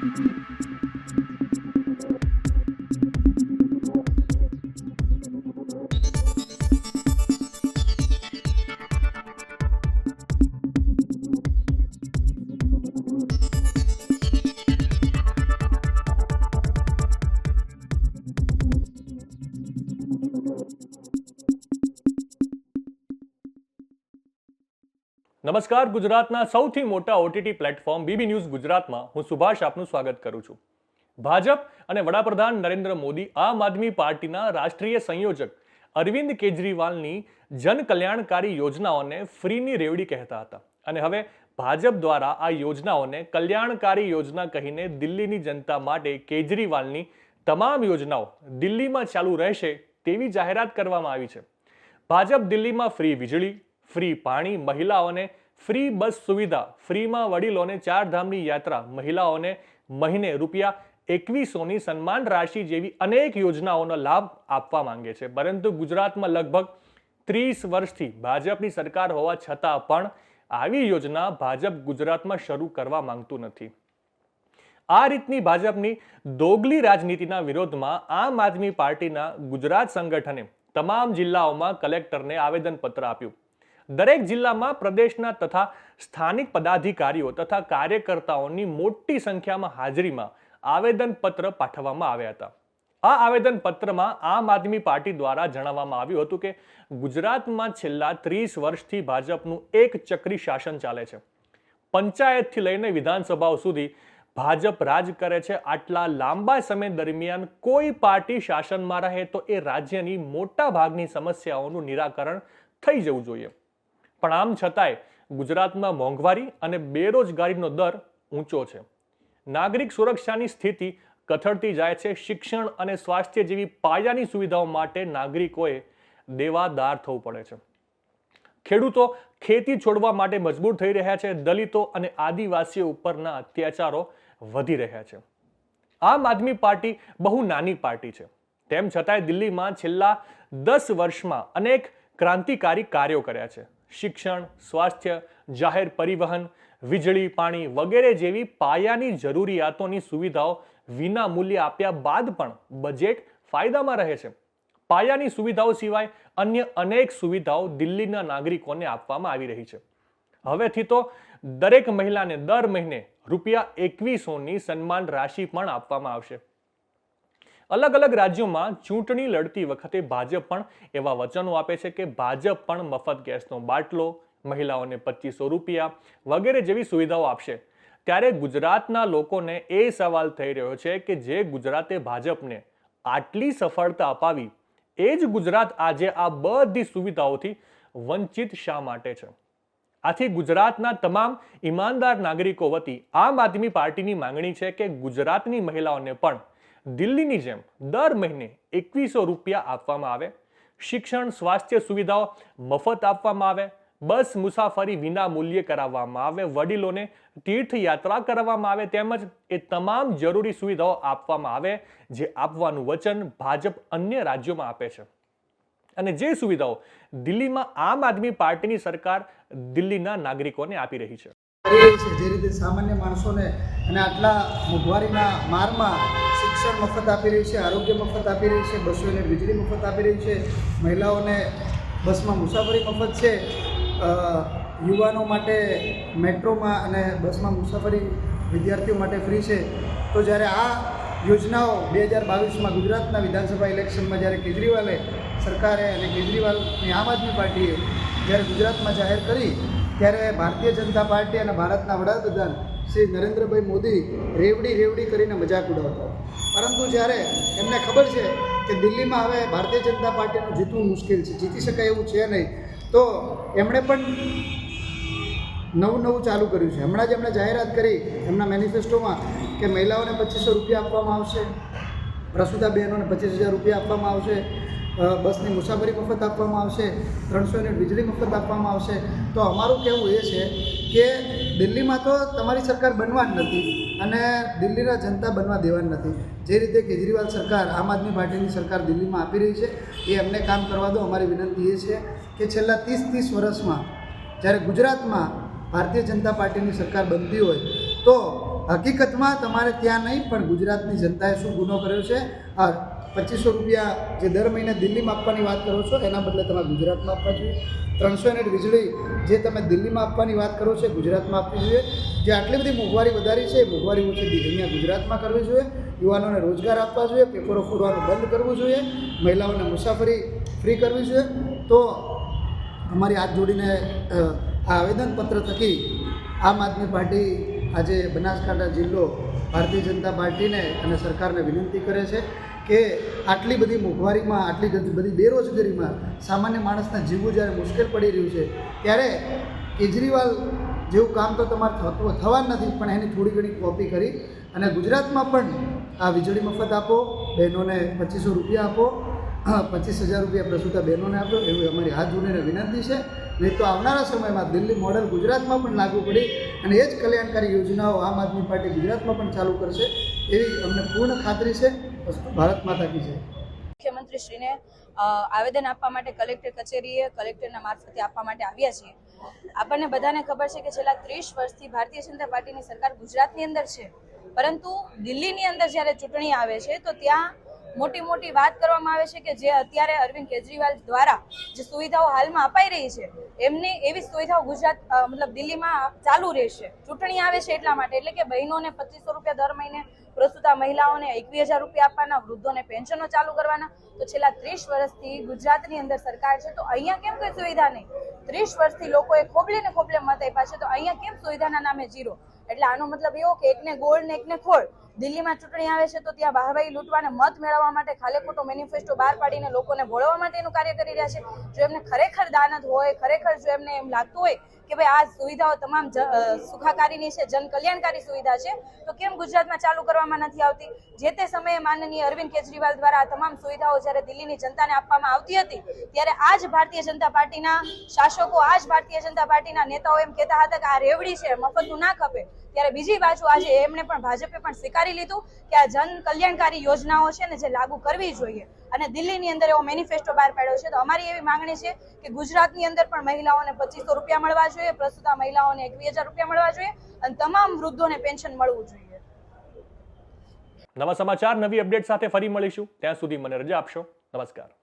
Thank નમસ્કાર, ગુજરાતના સૌથી મોટા ઓટીટી પ્લેટફોર્મ બીબી ન્યૂઝ ગુજરાતમાં હું સુભાષ આપનું સ્વાગત કરું છું. ભાજપ અને વડાપ્રધાન નરેન્દ્ર મોદી આમ આદમી પાર્ટીના રાષ્ટ્રીય સંયોજક અરવિંદ કેજરીવાલની જન કલ્યાણકારી યોજનાઓને ફ્રીની રેવડી કહેતા હતા. અને હવે ભાજપ દ્વારા આ યોજનાઓને કલ્યાણકારી યોજના કહીને દિલ્હીની જનતા માટે કેજરીવાલની તમામ યોજનાઓ દિલ્હીમાં ચાલુ રહેશે તેવી જાહેરાત કરવામાં આવી છે. ભાજપ દિલ્હીમાં ફ્રી વીજળી ફ્રી પાણી, મહિલાઓને ફ્રી બસ સુવિધા, ફ્રીમાં વડીલોને ચારધામની યાત્રા, મહિલાઓને મહિને રૂપિયા એકવીસોની સન્માન રાશિ જેવી અનેક યોજનાઓનો લાભ આપવા માંગે છે. પરંતુ ગુજરાતમાં લગભગ ત્રીસ વર્ષથી ભાજપની સરકાર હોવા છતાં પણ આવી યોજના ભાજપ ગુજરાતમાં શરૂ કરવા માંગતું નથી. આ રીતની ભાજપની દોગલી રાજનીતિના વિરોધમાં આમ આદમી પાર્ટીના ગુજરાત સંગઠને તમામ જિલ્લાઓમાં કલેક્ટરને આવેદનપત્ર આપ્યું. દરેક જિલ્લામાં પ્રદેશના તથા સ્થાનિક પદાધિકારીઓ તથા કાર્યકર્તાઓની મોટી સંખ્યામાં હાજરીમાં આવેદનપત્ર પાઠવવામાં આવ્યા હતા. આ આવેદનપત્રમાં આમ આદમી પાર્ટી દ્વારા જણાવવામાં આવ્યું હતું કે ગુજરાતમાં છેલ્લા ત્રીસ વર્ષથી ભાજપનું એક ચક્રી શાસન ચાલે છે. પંચાયતથી લઈને વિધાનસભાઓ સુધી ભાજપ રાજ કરે છે. આટલા લાંબા સમય દરમિયાન કોઈ પાર્ટી શાસનમાં રહે તો એ રાજ્યની મોટા ભાગની સમસ્યાઓનું નિરાકરણ થઈ જવું જોઈએ. પણ આમ છતાંય ગુજરાતમાં મોંઘવારી અને બેરોજગારીનો દર ઊંચો છે. નાગરિક સુરક્ષાની સ્થિતિ કથળતી જાય છે. શિક્ષણ અને સ્વાસ્થ્ય જેવી પાયાની સુવિધાઓ માટે નાગરિકોએ દેવાદાર થવું પડે છે. ખેડૂતો ખેતી છોડવા માટે મજબૂર થઈ રહ્યા છે. દલિતો અને આદિવાસીઓ ઉપરના અત્યાચારો વધી રહ્યા છે. આમ આદમી પાર્ટી બહુ નાની પાર્ટી છે. તેમ છતાંય દિલ્હીમાં છેલ્લા દસ વર્ષમાં અનેક ક્રાંતિકારી કાર્યો કર્યા છે. શિક્ષણ, સ્વાસ્થ્ય, જાહેર પરિવહન, વીજળી, પાણી વગેરે જેવી પાયાની જરૂરિયાતોની સુવિધાઓ વિના મૂલ્ય આપ્યા બાદ પણ બજેટ ફાયદામાં રહે છે. પાયાની સુવિધાઓ સિવાય અન્ય અનેક સુવિધાઓ દિલ્હીના નાગરિકોને આપવામાં આવી રહી છે. હવેથી તો દરેક મહિલાને દર મહિને રૂપિયા એકવીસોની સન્માન રાશિ પણ આપવામાં આવશે. અલગ અલગ રાજ્યોમાં ચૂંટણી લડતી વખતે ભાજપ પણ એવા વચનો આપે છે કે ભાજપ પણ મફત ગેસનો બાટલો, મહિલાઓને પચીસો રૂપિયા વગેરે જેવી સુવિધાઓ આપશે. ત્યારે ગુજરાતના લોકોને એ સવાલ થઈ રહ્યો છે કે જે ગુજરાતે ભાજપને આટલી સફળતા અપાવી, એ જ ગુજરાત આજે આ બધી સુવિધાઓથી વંચિત શા માટે છે? આથી ગુજરાતના તમામ ઈમાનદાર નાગરિકો વતી આમ આદમી પાર્ટીની માંગણી છે કે ગુજરાતની મહિલાઓને પણ દિલ્હીની જેમ દર મહિને એકવીસો રૂપિયા આપવામાં આવે, શિક્ષણ, સ્વાસ્થ્ય સુવિધાઓ મફત આપવામાં આવે, બસ મુસાફરી વિના મૂલ્યે કરાવવામાં આવે, વડીલોને તીર્થયાત્રા કરવામાં આવે, તેમજ એ તમામ જરૂરી સુવિધાઓ આપવામાં આવે, જે આપવાનું વચન ભાજપ અન્ય રાજ્યોમાં આપે છે. અને જે સુવિધાઓ દિલ્હીમાં આમ આદમી પાર્ટીની સરકાર દિલ્હીના નાગરિકોને આપી રહી છે. જે રીતે સામાન્ય માણસોને અને આટલા મોંઘવારીના મારમાં શિક્ષણ મફત આપી રહી છે, આરોગ્ય મફત આપી રહી છે, બસોને વીજળી મફત આપી રહી છે, મહિલાઓને બસમાં મુસાફરી મફત છે યુવાનો માટે મેટ્રોમાં અને બસમાં મુસાફરી વિદ્યાર્થીઓ માટે ફ્રી છે. તો જ્યારે આ યોજનાઓ બે હજાર બાવીસમાં ગુજરાતના વિધાનસભા ઇલેક્શનમાં જ્યારે કેજરીવાલે સરકારે અને કેજરીવાલની આમ આદમી પાર્ટીએ જ્યારે ગુજરાતમાં જાહેર કરી, ત્યારે ભારતીય જનતા પાર્ટી અને ભારતના વડાપ્રધાન શ્રી નરેન્દ્રભાઈ મોદી રેવડી રેવડી કરીને મજાક ઉડાવતા. પરંતુ જ્યારે એમને ખબર છે કે દિલ્હીમાં હવે ભારતીય જનતા પાર્ટીનું જીતવું મુશ્કેલ છે, જીતી શકાય એવું છે નહીં, તો એમણે પણ નવું નવું ચાલુ કર્યું છે હમણાં જ એમણે જાહેરાત કરી એમના મેનિફેસ્ટોમાં કે મહિલાઓને પચીસો રૂપિયા આપવામાં આવશે, પ્રસૂતા બહેનોને પચીસ હજાર રૂપિયા આપવામાં આવશે બસની મુસાફરી મફત આપવામાં આવશે, ત્રણસો યુનિટ વીજળી મફત આપવામાં આવશે. તો અમારું કહેવું એ છે કે દિલ્હીમાં તો તમારી સરકાર બનવા જ નથી અને દિલ્હીના જનતા બનવા દેવાની નથી. જે રીતે કેજરીવાલ સરકાર, આમ આદમી પાર્ટીની સરકાર દિલ્હીમાં આપી રહી છે, એ અમને કામ કરવા દો. અમારી વિનંતી એ છે કે છેલ્લા ત્રીસ ત્રીસ વર્ષમાં જ્યારે ગુજરાતમાં ભારતીય જનતા પાર્ટીની સરકાર બનતી હોય, તો હકીકતમાં તમારે ત્યાં નહીં પણ ગુજરાતની જનતાએ શું ગુનો કર્યો છે? આ પચીસો રૂપિયા જે દર મહિને દિલ્હીમાં આપવાની વાત કરો છો, એના બદલે તમે ગુજરાતમાં આપવા જોઈએ. ત્રણસો યુનિટ વીજળી જે તમે દિલ્હીમાં આપવાની વાત કરો છો ગુજરાતમાં આપવી જોઈએ. જે આટલી બધી મોંઘવારી વધારી છે, એ મોંઘવારી ઓછી અહીંયા ગુજરાતમાં કરવી જોઈએ. યુવાનોને રોજગાર આપવા જોઈએ, પેપરો ફોડવાનું બંધ કરવું જોઈએ. મહિલાઓને મુસાફરી ફ્રી કરવી જોઈએ. તો અમારી હાથ જોડીને આ આવેદનપત્ર થકી આમ આદમી પાર્ટી આજે બનાસકાંઠા જિલ્લો ભારતીય જનતા પાર્ટીને અને સરકારને વિનંતી કરે છે. કે આટલી બધી મોંઘવારીમાં, આટલી બધી બેરોજગારીમાં સામાન્ય માણસના જીવવું જ્યારે મુશ્કેલ પડી રહ્યું છે, ત્યારે કેજરીવાલ જેવું કામ તો તમારે થતું થવા નથી, પણ એની થોડી ઘણી કોપી કરી અને ગુજરાતમાં પણ આ વીજળી મફત આપો, બહેનોને પચીસો રૂપિયા આપો, પચીસ હજાર રૂપિયા પ્રસૂતા બહેનોને આપો, એવી અમારી હાથ જોડીને વિનંતી છે. નહીં તો આવનારા સમયમાં દિલ્હી મોડલ ગુજરાતમાં પણ લાગુ પડી અને એ જ કલ્યાણકારી યોજનાઓ આમ આદમી પાર્ટી ગુજરાતમાં પણ ચાલુ કરશે. એવી અમને પૂર્ણ ખાતરી છે ભારત માતા કી છે મુખ્યમંત્રીશ્રીને આવેદન આપવા માટે કલેક્ટર કચેરીએ કલેક્ટરના મારફતે આપવા માટે આવ્યા છીએ. આપણને બધાને ખબર છે કે છેલ્લા ત્રીસ વર્ષથી ભારતીય જનતા પાર્ટીની સરકાર ગુજરાતની અંદર છે. પરંતુ દિલ્હીની અંદર જ્યારે ચૂંટણી આવે છે, તો ત્યાં મોટી મોટી વાત કરવામાં આવે છે કે જે અત્યારે અરવિંદ કેજરીવાલ દ્વારા જે સુવિધાઓ હાલમાં અપાઈ રહી છે એમની એવી સુવિધાઓ ગુજરાત મતલબ દિલ્હીમાં ચાલુ રહેશે. ચૂંટણી આવે છે એટલા માટે, એટલે કે બહેનોને પચીસો રૂપિયા દર મહિને પ્રસ્તુતા મહિલાઓને એકવીસ હજાર રૂપિયા આપવાના, વૃદ્ધોને પેન્શનો ચાલુ કરવાના. તો છેલ્લા ત્રીસ વર્ષથી ગુજરાતની અંદર સરકાર છે, તો અહીંયા કેમ કોઈ સુવિધા નહીં? ત્રીસ વર્ષથી લોકોએ ખોબલે ને ખોબલે મત આપ્યા છે, તો અહીંયા કેમ સુવિધાના નામે જીરો? એટલે આનો મતલબ એવો કે એકને ગોળ ને એકને ખોળ. દિલ્હીમાં ચૂંટણી આવે છે તો ત્યાં વાહવાહી લૂંટવાને મત મેળવવા માટે ખાલે ખોટો મેનિફેસ્ટો બહાર પાડીને લોકોને ભોળવવા માટેનું કાર્ય કરી રહ્યા છે. જો એમને ખરેખર દાનત હોય, ખરેખર જો એમને એમ લાગતું હોય કે ભાઈ આ સુવિધાઓ તમામ સુખાકારીની છે, જનકલ્યાણકારી સુવિધા છે, તો કેમ ગુજરાતમાં ચાલુ કરવામાં નથી આવતી? જે તે સમયે માનનીય અરવિંદ કેજરીવાલ દ્વારા આ તમામ સુવિધાઓ જ્યારે દિલ્હીની જનતાને આપવામાં આવતી હતી, ત્યારે આ જ ભારતીય જનતા પાર્ટીના શાસકો આ જ ભારતીય જનતા પાર્ટીના નેતાઓ એમ કહેતા હતા કે આ રેવડી છે, મફતનું ના ખપે. ત્યારે બીજી બાજુ આજે એમણે પણ ભાજપે પણ સ્વીકારી લીધું કે આ જન કલ્યાણકારી યોજનાઓ છે ને જે લાગુ કરવી જોઈએ. અને દિલ્હીની અંદર એવો મેનિફેસ્ટો બહાર પાડ્યો છે. તો અમારી એવી માંગણી છે કે ગુજરાતની અંદર પણ મહિલાઓને પચીસો રૂપિયા મળવા જોઈએ. પ્રસ્તુતા મહિલાઓને એકવીસ રૂપિયા મળવા જોઈએ. અને તમામ વૃદ્ધોને પેન્શન મળવું જોઈએ. નવા સમાચાર, નવી અપડેટ સાથે ફરી મળીશું. ત્યાં સુધી મને રજા આપશો. નમસ્કાર.